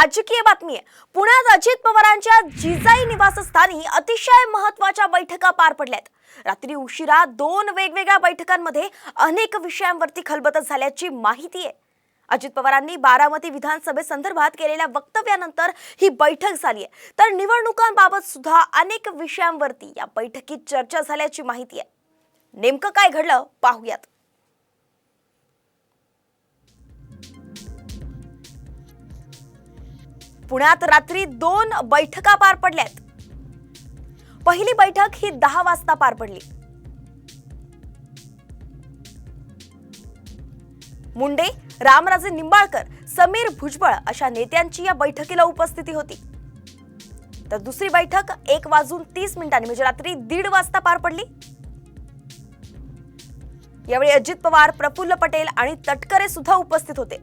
राजकीय बातमी आहे. पुण्यात अजित पवारांच्या जिजाई निवासस्थानी अतिशय महत्त्वाच्या बैठका पार पडल्यात. रात्री उशिरा दोन वेगवेगळ्या बैठकांमध्ये अनेक विषयांवरती खलबत झाल्याची माहिती आहे. अजित पवारांनी बारामती विधानसभेसंदर्भात केलेल्या वक्तव्यानंतर ही बैठक झाली आहे. तर निवडणुकांबाबत सुद्धा अनेक विषयांवरती या बैठकीत चर्चा झाल्याची माहिती आहे. नेमकं काय घडलं पाहूयात. पुण्यात रात्री दोन बैठका पार पडल्यात. पहिली बैठक ही दहा वाजता पार पडली. मुंडे रामराजे निंबाळकर समीर भुजबळ अशा नेत्यांची या बैठकीला उपस्थिती होती. तर दुसरी बैठक एक वाजून तीस मिनिटांनी म्हणजे रात्री दीड वाजता पार पडली. यावेळी अजित पवार प्रफुल्ल पटेल आणि तटकरे सुद्धा उपस्थित होते.